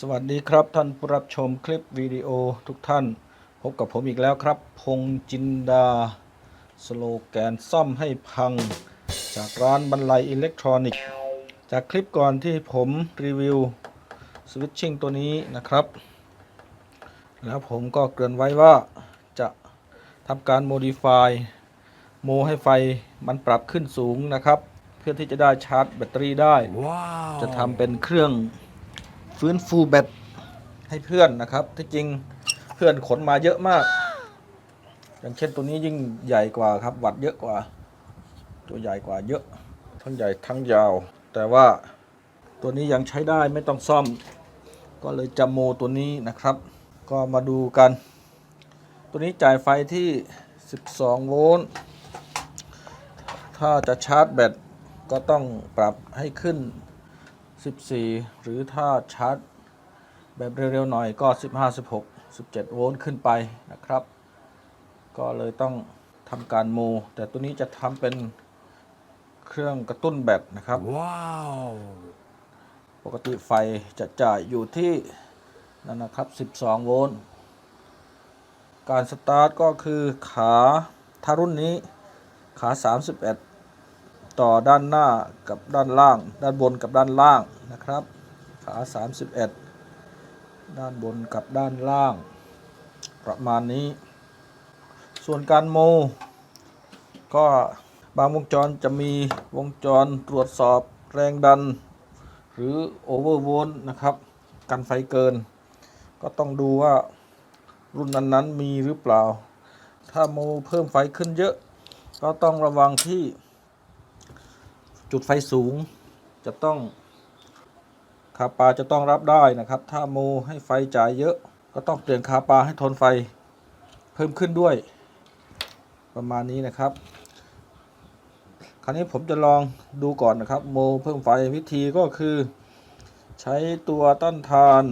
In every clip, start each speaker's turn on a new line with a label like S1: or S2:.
S1: สวัสดีครับท่านผู้รับชมคลิปวิดีโอทุกท่าน พบกับผมอีกแล้วครับ พงจินดา สโลแกนซ่อมให้พัง จากร้านบรรลัยอิเล็กทรอนิกส์จากคลิปก่อนที่ผมรีวิวสวิตชิ่งตัวนี้นะครับ แล้วผมก็เกริ่นไว้ว่าจะทำการโมดิฟายโมให้ไฟมันปรับขึ้นสูงนะครับ เพื่อที่จะได้ชาร์จแบตเตอรี่ได้
S2: Wow.
S1: จะทำเป็นเครื่อง ฟื้นฟูแบตให้เพื่อนนะครับ ที่จริงเพื่อนขนมาเยอะมาก อย่างเช่นตัวนี้ยิ่งใหญ่กว่าครับ วัดเยอะกว่า ตัวใหญ่กว่าเยอะทั้งใหญ่ทั้งยาว แต่ว่าตัวนี้ยังใช้ได้ไม่ต้องซ่อม ก็เลยจะโมตัวนี้นะครับ ก็มาดูกัน ตัวนี้จ่ายไฟที่ 12 โวลต์ถ้าจะชาร์จแบตก็ต้องปรับให้ขึ้น 14 หรือถ้าชาร์จแบบเร็วๆหน่อยก็ 15 16 17 โวลต์ขึ้นไปนะครับ ก็เลยต้องทำการโม แต่ตัวนี้จะทำเป็นเครื่องกระตุ้นแบตนะครับ
S2: Wow.
S1: ปกติไฟจะจ่ายอยู่ที่นั่นนะครับ 12 โวลต์ การสตาร์ทก็คือขาถ้ารุ่นนี้ขา 31 ต่อด้านหน้ากับด้านล่าง ด้านบนกับด้านล่างนะครับ ขา 31 ด้านบนกับด้านล่าง ประมาณนี้ ส่วนการโม ก็บางวงจรจะมีวงจรตรวจสอบแรงดัน หรือโอเวอร์โวลต์นะครับกันไฟเกิน ก็ต้องดูว่ารุ่นนั้นๆมีหรือเปล่า ถ้าโมเพิ่มไฟขึ้นเยอะ ก็ต้องระวังที่ จุดไฟสูง จะต้องคาปาจะต้องรับได้นะครับ ถ้าโมให้ไฟจ่ายเยอะก็ต้องเปลี่ยนคาปาให้ทนไฟเพิ่มขึ้นด้วย ประมาณนี้นะครับ คราวนี้ผมจะลองดูก่อนนะครับ โมเพิ่มไฟวิธีก็คือ ใช้ตัวต้านทาน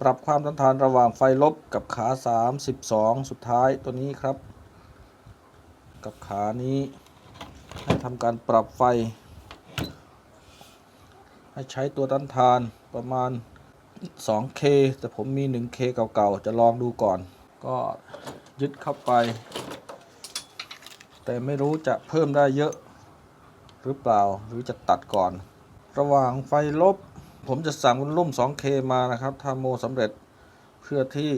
S1: ปรับความต้านทานระหว่างไฟลบกับขา 32 สุดท้ายตัวนี้ครับ กับขานี้ให้ทำการปรับไฟ ให้ใช้ตัวต้านทานประมาณ 2K แต่ผมมี 1K เก่าๆ จะลองดูก่อน ก็ยึดเข้าไป แต่ไม่รู้จะเพิ่มได้เยอะ หรือเปล่าหรือจะตัดก่อน ระหว่างไฟลบ ผมจะสั่งรุ่ม 2K มานะครับทำโมสำเร็จเพื่อที่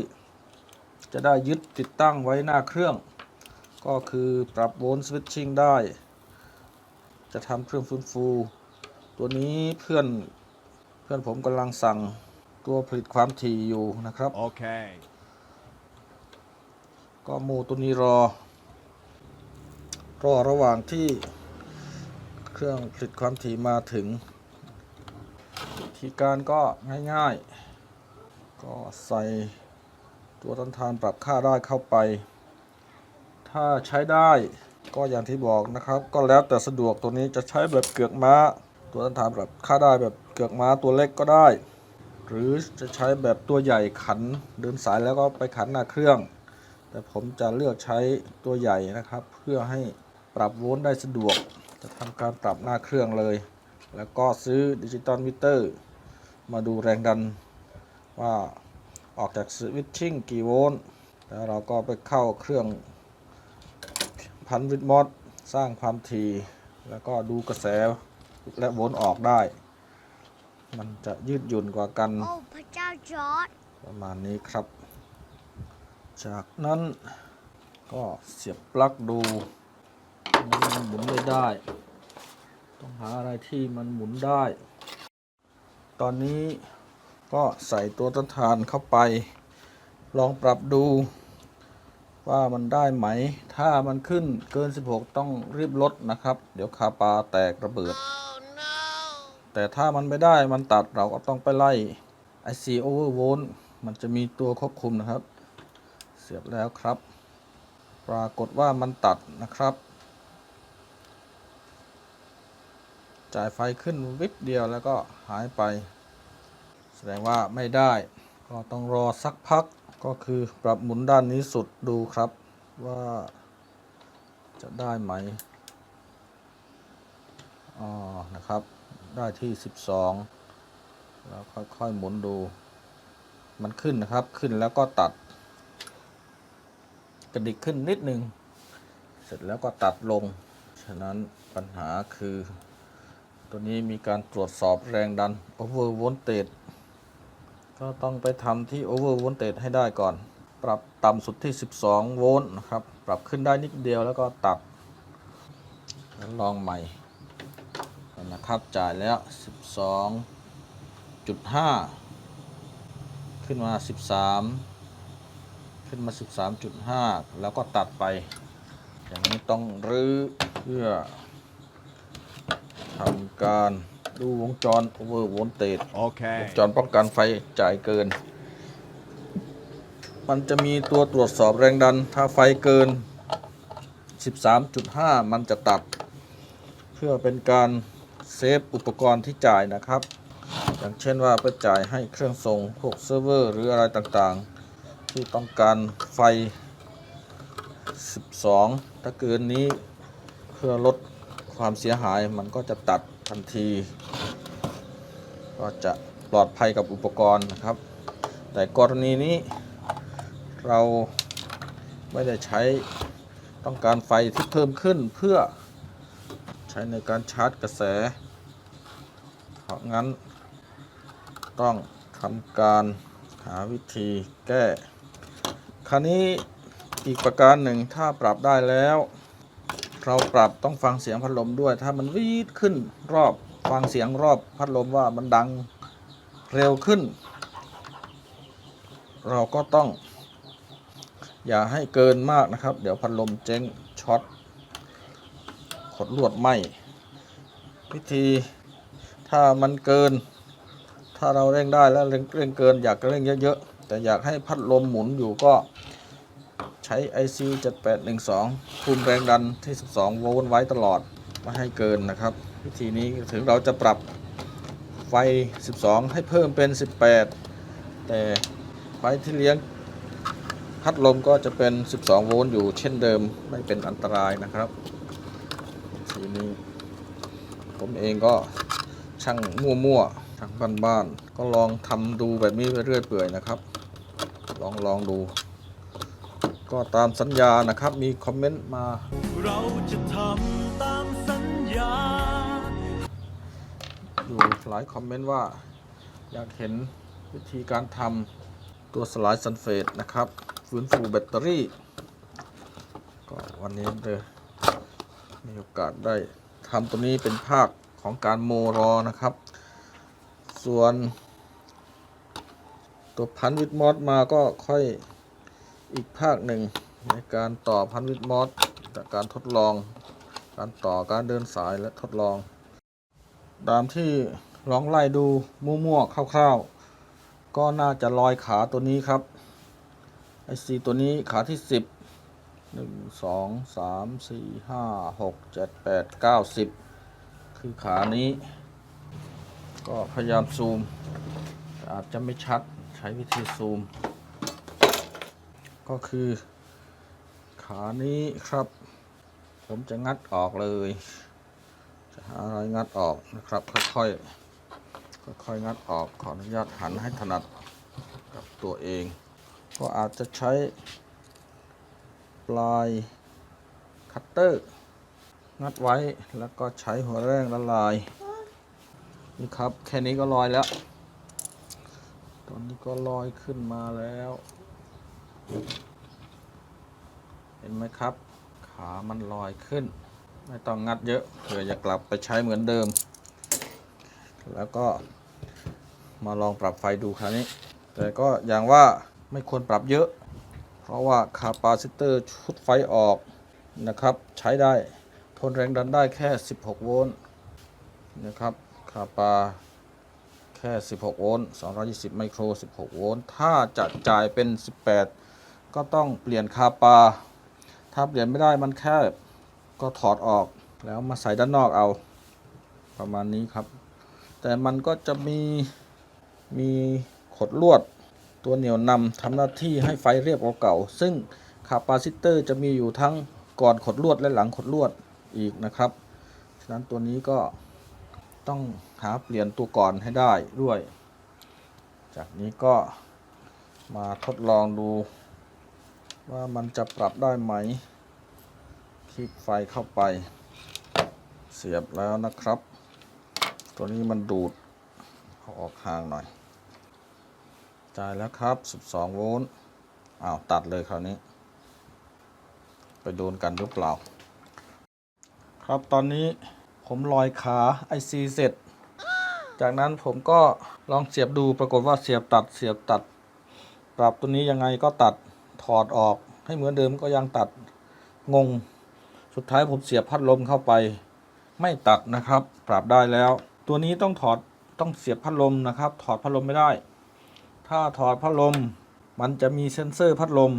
S1: จะได้ยึดติดตั้งไว้หน้าเครื่อง ก็คือปรับโวลต์สวิตชิ่งได้ จะทำเครื่องฟื้นฟู ตัวนี้เพื่อนเพื่อนผมกำลังสั่งตัวผลิตความถี่อยู่นะครับ
S2: Okay.
S1: ก็โมตัวนี้รอ รอระหว่างที่เครื่องผลิตความถี่มาถึงวิธีการก็ง่ายๆ ก็ใส่ตัวต้านทานปรับค่าได้เข้าไป ถ้าใช้ได้ก็อย่างที่บอกนะครับ ก็แล้วแต่สะดวกตัวนี้จะใช้แบบเกือกม้า ตัวต้านทานปรับค่าได้แบบเกือกม้าตัวเล็กก็ได้ หรือจะใช้แบบตัวใหญ่ขันเดินสายแล้วก็ไปขันหน้าเครื่อง แต่ผมจะเลือกใช้ตัวใหญ่นะครับ เพื่อให้ปรับโวลต์ได้สะดวก จะทำการปรับหน้าเครื่องเลย แล้วก็ซื้อดิจิตอลมิเตอร์ มาดูแรงดันว่าออกจากสวิตชิ่งกี่โวลต์แล้วเราก็ไปเข้าเครื่องพันวิดมอสสร้างความถี่แล้วก็ดูกระแส และโวลต์ออกได้ มันจะยืดหยุ่นกว่ากัน
S3: โอ้พระเจ้าจอร์ด
S1: ประมาณนี้ครับ จากนั้นก็เสียบปลั๊กดูมันหมุนไม่ได้ ต้องหาอะไรที่มันหมุนได้ ตอนนี้ก็ใส่ตัวต้านทานเข้าไป ลองปรับดู ว่ามันได้ไหม ถ้ามันขึ้นเกิน 16 ต้องรีบลดนะครับ เดี๋ยวคาปาแตกระเบิด แต่ถ้ามันไม่ได้มันตัดเราก็ต้องไปไล่ IC overvolt มันจะมีตัวควบคุมนะครับ เสียบแล้วครับ ปรากฏว่ามันตัดนะครับ จ่ายไฟขึ้นวิบเดียวแล้วก็หายไป แสดงว่าไม่ได้ ก็ต้องรอสักพักก็คือปรับหมุนด้านนี้สุดดูครับว่าจะได้ไหมอ๋อนะครับ ได้ที่12แล้วค่อยๆหมุนดู มันขึ้นนะครับ ขึ้นแล้วก็ตัด กระดิกขึ้นนิดนึง เสร็จแล้วก็ตัดลง ฉะนั้นปัญหาคือ ตัวนี้มีการตรวจสอบแรงดัน over voltage ก็ต้องไปทำที่ over voltage ให้ได้ก่อน ปรับต่ำสุดที่ 12 โวลต์นะครับ ปรับขึ้นได้นิดเดียวแล้วก็ตัดแล้วลองใหม่ นะครับ จ่ายแล้ว 12.5 ขึ้นมา 13 ขึ้นมา 13.5 แล้วก็ตัดไป อย่างนี้ต้องรื้อเพื่อทำการดูวงจร over voltage ว
S2: Okay.
S1: งจรป้องกันไฟจ่ายเกิน มันจะมีตัวตรวจสอบแรงดัน ถ้าไฟเกิน 13.5 มันจะตัด เพื่อเป็นการ เซฟอุปกรณ์ที่จ่ายนะครับ อย่างเช่นว่าเพื่อจ่ายให้เครื่องส่งพวกเซิร์ฟเวอร์หรืออะไรต่างๆ ที่ต้องการไฟ 12 ถ้าเกินนี้เพื่อลดความเสียหายมันก็จะตัดทันที ก็จะปลอดภัยกับอุปกรณ์นะครับ แต่กรณีนี้เราไม่ได้ใช้ต้องการไฟที่เพิ่มขึ้นเพื่อ ใช้ในการชาร์จกระแส เพราะงั้น ต้องทำการหาวิธีแก้ คราวนี้อีกประการหนึ่งถ้าปรับได้แล้ว เราปรับต้องฟังเสียงพัดลมด้วย ถ้ามันวีดขึ้นรอบฟังเสียงรอบพัดลมว่ามันดังเร็วขึ้น เราก็ต้อง อย่าให้เกินมากนะครับ เดี๋ยวพัดลมเจ๊งช็อต ดลวดไหมวิธีถ้ามันเกิน ถ้าเราเร่งได้แล้วเร่งเร่งเกินอยากเร่งเยอะๆ แต่อยากให้พัดลมหมุนอยู่ก็ใช้ IC 7812คุมแรงดันที่ 12 โวลต์ไว้ตลอดไม่ให้เกินนะครับ วิธีนี้ถึงเราจะปรับไฟ 12 ให้เพิ่มเป็น 18 แต่ไฟที่เลี้ยงพัดลมก็จะเป็น 12 โวลต์อยู่เช่นเดิมไม่เป็นอันตรายนะครับ นี้ ผมเองก็ช่างมั่วๆช่างบ้านๆก็ลองทำดูแบบนี้ไปเรื่อยเปื่อยนะครับ ลองลองดู ก็ตามสัญญานะครับมีคอมเมนต์มา
S2: เราจะทำตามสัญญา
S1: อยู่หลายคอมเมนต์ว่าอยากเห็นวิธีการทำตัวสลายซัลเฟตนะครับฟื้นฟูแบตเตอรี่ ก็วันนี้เลย มีโอกาสได้ทำตัวนี้เป็นภาคของการโมรอนะครับ ส่วน ตัวพันวิดมอสมาก็ค่อยอีกภาคหนึ่งในการต่อพันวิดมอสจากการทดลอง การต่อการเดินสายและทดลอง ตามที่ลองไล่ดูมั่วๆคร่าวๆ ก็น่าจะลอยขาตัวนี้ครับไอซีตัวนี้ขาที่สิบ หนึ่งสองสามสี่ห้าหกเจ็ดแปดเก้าสิบคือขานี้ ก็พยายามซูม อาจจะไม่ชัดใช้วิธีซูม ก็คือ ขานี้ครับ ผมจะงัดออกเลย จะหาอะไรงัดออกนะครับ ค่อยๆค่อยๆงัดออกขออนุญาตหันให้ถนัดกับตัวเอง ก็อาจจะใช้ ปลายคัตเตอร์งัดไว้แล้วก็ใช้หัวแรงละลายนี่ครับแค่นี้ก็ลอยแล้ว ตอนนี้ก็ลอยขึ้นมาแล้ว เห็นไหมครับ ขามันลอยขึ้น ไม่ต้องงัดเยอะเผื่อจะกลับไปใช้เหมือนเดิม แล้วก็มาลองปรับไฟดูคราวนี้ แต่ก็อย่างว่าไม่ควรปรับเยอะ ราะว่าคาปาซิเตอร์ชุดไฟออกนะครับ ใช้ได้ทนแรงดันได้แค่ 16 โวลต์นะครับคาปาแค่ 16 โวลต์ 220 ไมโคร 16 โวลต์ ถ้าจะจ่ายเป็น 18 ก็ต้องเปลี่ยนคาปา ถ้าเปลี่ยนไม่ได้มันแคบก็ถอดออกแล้วมาใส่ด้านนอกเอาประมาณนี้ครับ แต่มันก็จะมีมีขดลวด ตัวเหนี่ยวนำทำหน้าที่ให้ไฟเรียบกว่าเก่า ซึ่งคาปาซิเตอร์จะมีอยู่ทั้งก่อนขดลวดและหลังขดลวดอีกนะครับ ฉะนั้นตัวนี้ก็ต้องหาเปลี่ยนตัวก่อนให้ได้ด้วย จากนี้ก็มาทดลองดู ว่ามันจะปรับได้ไหมคลิกไฟเข้าไป เสียบแล้วนะครับ ตัวนี้มันดูดเอาออกห่างหน่อย จ่ายแล้วครับ 12 โวลต์อ้าวตัดเลยคราวนี้ ไปโดนกันหรือเปล่า ครับตอนนี้ผมลอยขา IC เสร็จ จากนั้นผมก็ลองเสียบดูปรากฏว่าเสียบตัดเสียบตัด ปรับตัวนี้ยังไงก็ตัดถอดออกให้เหมือนเดิมก็ยังตัดงง สุดท้ายผมเสียบพัดลมเข้าไป ไม่ตัดนะครับ ปรับได้แล้ว ตัวนี้ต้องถอดต้องเสียบพัดลมนะครับ ถอดพัดลมไม่ได้ ถ้าถอดพัดลม มันจะมีเซ็นเซอร์พัดลม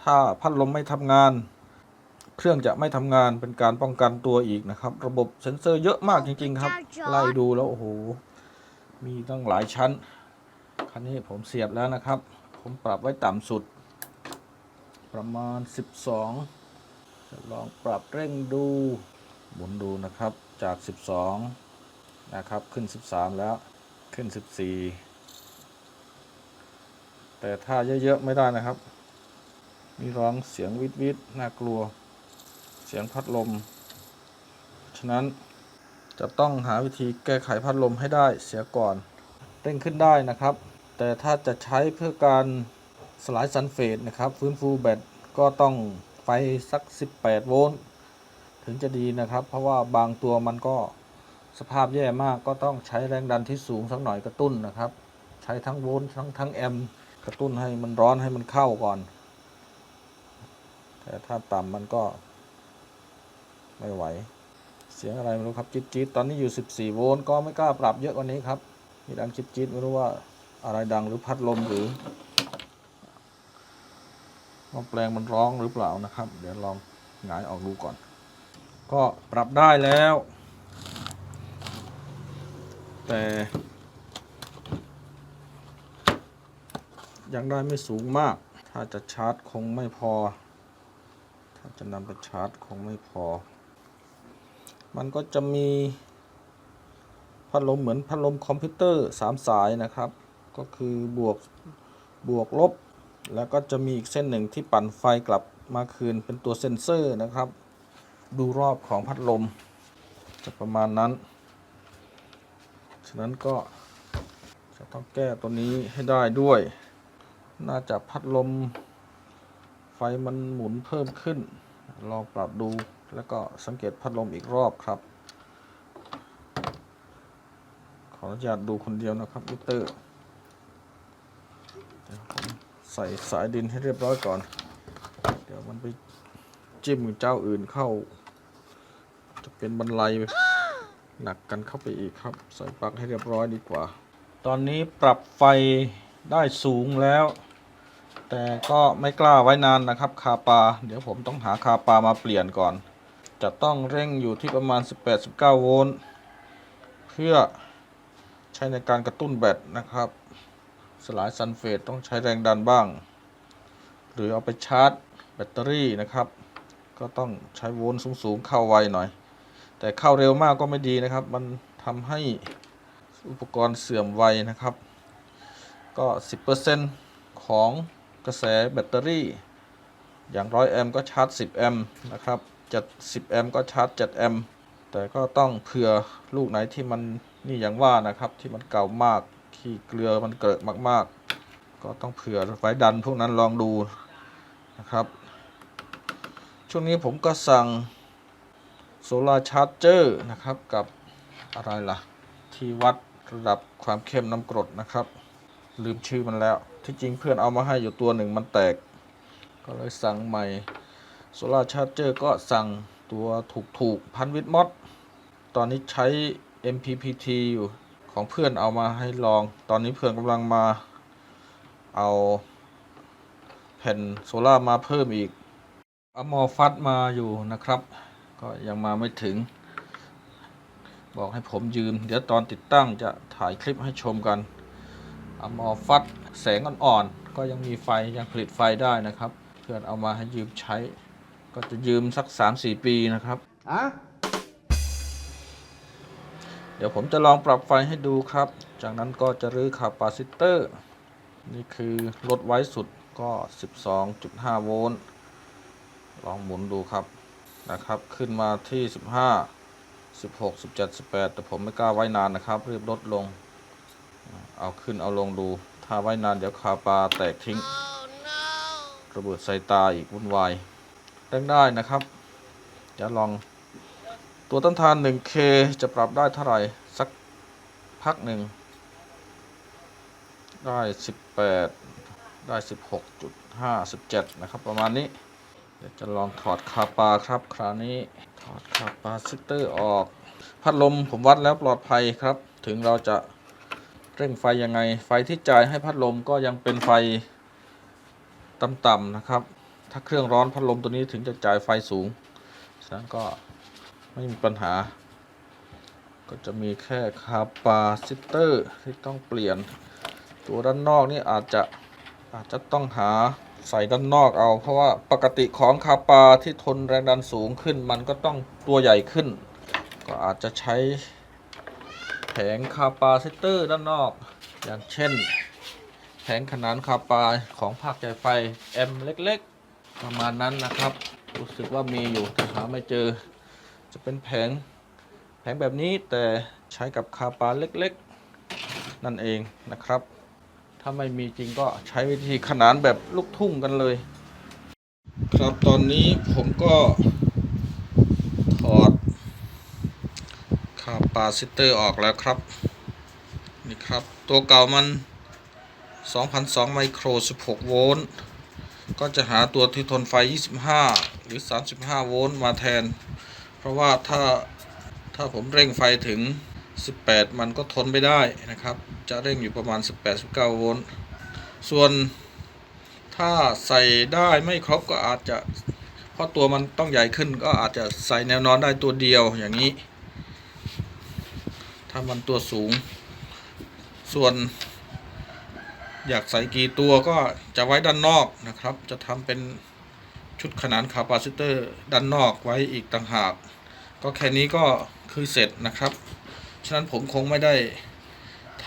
S1: ถ้าพัดลมไม่ทำงาน เครื่องจะไม่ทำงานเป็นการป้องกันตัวอีกนะครับ ระบบเซ็นเซอร์เยอะมากจริง ๆ ครับ ไล่ดูแล้วโอ้โห มีตั้งหลายชั้น คันนี้ผมเสียบแล้วนะครับ ผมปรับไว้ต่ำสุด ประมาณ 12 จะลองปรับเร่งดูหมุนดูนะครับจาก 12 นะครับ ขึ้น 13 แล้ว ขึ้น14แต่ถ้าเยอะ ๆ ไม่ได้นะครับ มีร้องเสียงวิดวิดน่ากลัว เสียงพัดลม ฉะนั้นจะต้องหาวิธีแก้ไขพัดลมให้ได้เสียก่อนเร่งขึ้นได้นะครับ แต่ถ้าจะใช้เพื่อการสลายซัลเฟตนะครับ ฟื้นฟูแบตก็ต้องไฟสัก 18 โวลต์ถึงจะดีนะครับ เพราะว่าบางตัวมันก็ สภาพแย่มากก็ต้องใช้แรงดันที่สูงสักหน่อยกระตุ้นนะครับ ใช้ทั้งโวลต์ทั้งทั้งแอมป์กระตุ้นให้มันร้อนให้มันเข้าก่อน แต่ถ้าต่ำมันก็ ไม่ไหว เสียงอะไรไม่รู้ครับจิ๊ดจิ๊ดตอนนี้อยู่ 14 โวลต์ก็ไม่กล้าปรับเยอะกว่านี้ครับมีดังจิ๊ดจิ๊ดไม่รู้ว่าอะไรดังหรือพัดลมหรือหม้อแปลงมันร้องหรือเปล่านะครับ เดี๋ยวลองหงายออกดูก่อน ก็ปรับได้แล้ว แต่ยังได้ไม่สูงมาก ถ้าจะชาร์จคงไม่พอ ถ้าจะนำไปชาร์จคงไม่พอ มันก็จะมีพัดลมเหมือนพัดลมคอมพิวเตอร์ 3 สายนะครับ ก็คือบวกบวกลบ แล้วก็จะมีอีกเส้นหนึ่งที่ปั่นไฟกลับมาคืนเป็นตัวเซ็นเซอร์นะครับ ดูรอบของพัดลมจะประมาณนั้น ฉะนั้นก็จะต้องแก้ตัวนี้ให้ได้ด้วย น่าจะพัดลม ไฟมันหมุนเพิ่มขึ้น ลองปรับดูแล้วก็สังเกตพัดลมอีกรอบครับ ขออนุญาตดูคนเดียวนะครับมิเตอร์ใส่สายดินให้เรียบร้อยก่อน เดี๋ยวมันไปจิ้มเจ้าอื่นเข้า จะเป็นบรรลัย หนักกันเข้าไปอีกครับ ใส่ปลั๊กให้เรียบร้อยดีกว่า ตอนนี้ปรับไฟได้สูงแล้ว แต่ก็ไม่กล้าไว้นานนะครับ คาปา เดี๋ยวผมต้องหาคาปามาเปลี่ยนก่อน จะต้องเร่งอยู่ที่ประมาณ 18-19 โวลต์เพื่อใช้ในการกระตุ้นแบตนะครับ สลายซัลเฟตต้องใช้แรงดันบ้าง หรือเอาไปชาร์จแบตเตอรี่นะครับ ก็ต้องใช้โวลต์สูงๆเข้าไวหน่อย แต่เข้าเร็วมากก็ไม่ดีนะครับ มันทำให้อุปกรณ์เสื่อมไวนะครับ ก็ 10%ของกระแสแบตเตอรี่ อย่าง 100 แอมป์ก็ชาร์จ 10 แอมป์นะครับจะ10 แอมป์ก็ชาร์จ 7 แอมป์แต่ก็ต้องเผื่อลูกไหนที่มันนี่อย่างว่านะครับ ที่มันเก่ามากที่เกลือมันเกิดมาก ๆ ก็ต้องเผื่อไว้ดันพวกนั้นลองดูนะครับ ช่วงนี้ผมก็สั่ง โซลาร์ชาร์จเจอร์นะครับกับอะไรล่ะ ที่วัดระดับความเข้มน้ำกรดนะครับ ลืมชื่อมันแล้ว ที่จริงเพื่อนเอามาให้อยู่ตัวหนึ่งมันแตก ก็เลยสั่งใหม่โซลาร์ชาร์จเจอร์ก็สั่งตัวถูกๆพันวิทมอดตอนนี้ใช้ MPPT อยู่ของเพื่อนเอามาให้ลอง ตอนนี้เพื่อนกำลังมาเอาแผ่นโซลามาเพิ่มอีกเอามอฟัดมาอยู่นะครับ ก็ยังมาไม่ถึง บอกให้ผมยืม เดี๋ยวตอนติดตั้งจะถ่ายคลิปให้ชมกันเอามอฟัดแสงอ่อนๆ ก็ยังมีไฟยังผลิตไฟได้นะครับ เพื่อนเอามาให้ยืมใช้ ก็จะยืมสัก 3-4 ปีนะครับ
S3: อะ
S1: เดี๋ยวผมจะลองปรับไฟให้ดูครับ จากนั้นก็จะรื้อคาปาซิเตอร์ นี่คือลดไว้สุดก็ 12.5 โวลต์ ลองหมุนดูครับ นะครับ ขึ้นมาที่ 15 16 17 18 แต่ผมไม่กล้าไว้นานนะครับรีบลดลง เอาขึ้นเอาลงดู ถ้าไว้นานเดี๋ยวคาปลาแตกทิ้ง ระเบิดใส่ตาอีกวุ่นวายเร่งได้นะครับเดี๋ยวลองตัวต้านทาน 1K จะปรับได้เท่าไหร่ สักพักหนึ่ง ได้ 18 ได้ 16.5 17 นะครับ ประมาณนี้ เดี๋ยวจะลองถอดคาปาครับ คราวนี้ถอดคาปาซิเตอร์ออก พัดลมผมวัดแล้วปลอดภัยครับ ถึงเราจะเร่งไฟยังไง ไฟที่จ่ายให้พัดลมก็ยังเป็นไฟต่ำๆนะครับ ถ้าเครื่องร้อนพัดลมตัวนี้ถึงจะจ่ายไฟสูง ฉะนั้นก็ไม่มีปัญหา ก็จะมีแค่คาปาซิเตอร์ที่ต้องเปลี่ยน ตัวด้านนอกนี่อาจจะอาจจะต้องหา ใส่ด้านนอกเอา เพราะว่าปกติของคาปาที่ทนแรงดันสูงขึ้น มันก็ต้องตัวใหญ่ขึ้น ก็อาจจะใช้แผงคาปาซิเตอร์ด้านนอก อย่างเช่น แผงขนานคาปาของภาคใจไฟ M เล็กๆ ประมาณนั้นนะครับ รู้สึกว่ามีอยู่แต่หาไม่เจอ จะเป็นแผงแผงแบบนี้แต่ใช้กับคาปาเล็กๆ นั่นเองนะครับ ถ้าไม่มีจริงก็ใช้วิธีขนานแบบลูกทุ่งกันเลย ครับตอนนี้ผมก็ถอดคาปาซิเตอร์ออกแล้วครับ นี่ครับ ตัวเก่ามัน 2,002 ไมโคร 16 โวลต์ก็จะหาตัวที่ทนไฟ 25 หรือ 35 โวลต์มาแทน เพราะว่าถ้าถ้าผมเร่งไฟถึง 18 มันก็ทนไม่ได้นะครับ จะเร่งอยู่ประมาณ 18-19 โวลต์ ส่วนถ้าใส่ได้ไม่ครบก็อาจจะ เพราะตัวมันต้องใหญ่ขึ้นก็อาจจะใส่แนวนอนได้ตัวเดียวอย่างนี้ ถ้ามันตัวสูง ส่วน อยากใส่กี่ตัวก็จะไว้ด้านนอกนะครับ จะทำเป็นชุดขนานคาปาซิเตอร์ด้านนอกไว้อีกต่างหาก ก็แค่นี้ก็คือเสร็จนะครับ ฉะนั้นผมคงไม่ได้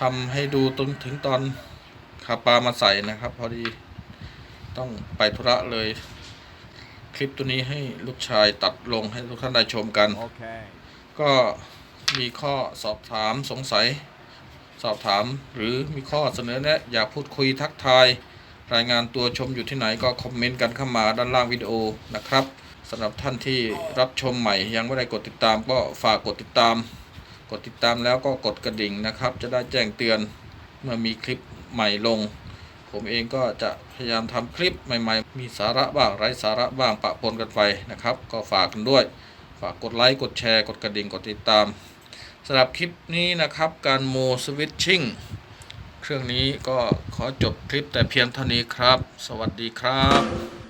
S1: ทำให้ดูจนถึงตอนคาปามาใส่นะครับ พอดีต้องไปธุระเลย คลิปตัวนี้ให้ลูกชายตัดลงให้ทุกท่านได้ชมกัน
S2: Okay.
S1: ก็มีข้อสอบถามสงสัย สอบถามหรือมีข้อเสนอแนะอยากพูดคุยทักทาย รายงานตัวชมอยู่ที่ไหนก็คอมเมนต์กันเข้ามาด้านล่างวิดีโอนะครับสำหรับท่านที่รับชมใหม่ยังไม่ได้กดติดตามก็ฝากกดติดตาม กดติดตามแล้วก็กดกระดิ่งนะครับ จะได้แจ้งเตือนเมื่อมีคลิปใหม่ลง ผมเองก็จะพยายามทำคลิปใหม่ ๆ มีสาระบ้างไร้สาระบ้างปะปนกันไปนะครับ ก็ฝากกันด้วย ฝากกดไลค์กดแชร์ กดกระดิ่งกดติดตามสำหรับคลิปนี้นะครับ การโมสวิตชิ่งเครื่องนี้ก็ขอจบคลิปแต่เพียงเท่านี้ครับ สวัสดีครับ